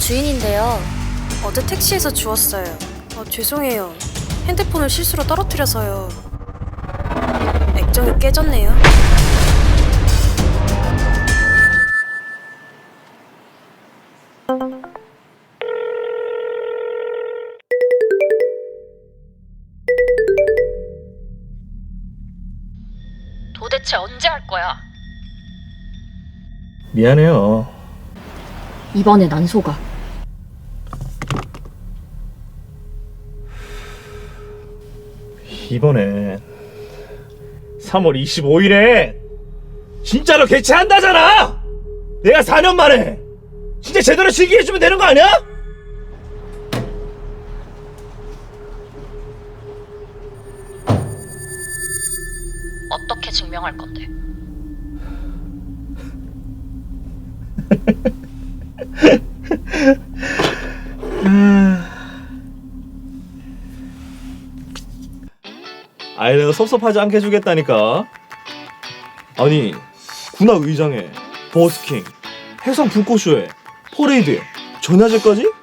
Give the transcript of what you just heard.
주인인데요. 어제 택시에서 주웠어요. 아, 죄송해요. 핸드폰을 실수로 떨어뜨려서요. 액정이 깨졌네요. 도대체 언제 할 거야? 미안해요. 이번엔 안 속아. 이번엔 3월 25일에 진짜로 개최한다잖아! 내가 4년 만에 진짜 제대로 즐기해주면 되는 거 아니야? 어떻게 증명할 건데? 아이 내가 섭섭하지 않게 해주겠다니까 아니 군악 의장에 버스킹 해상 불꽃쇼에 퍼레이드에 전야제까지?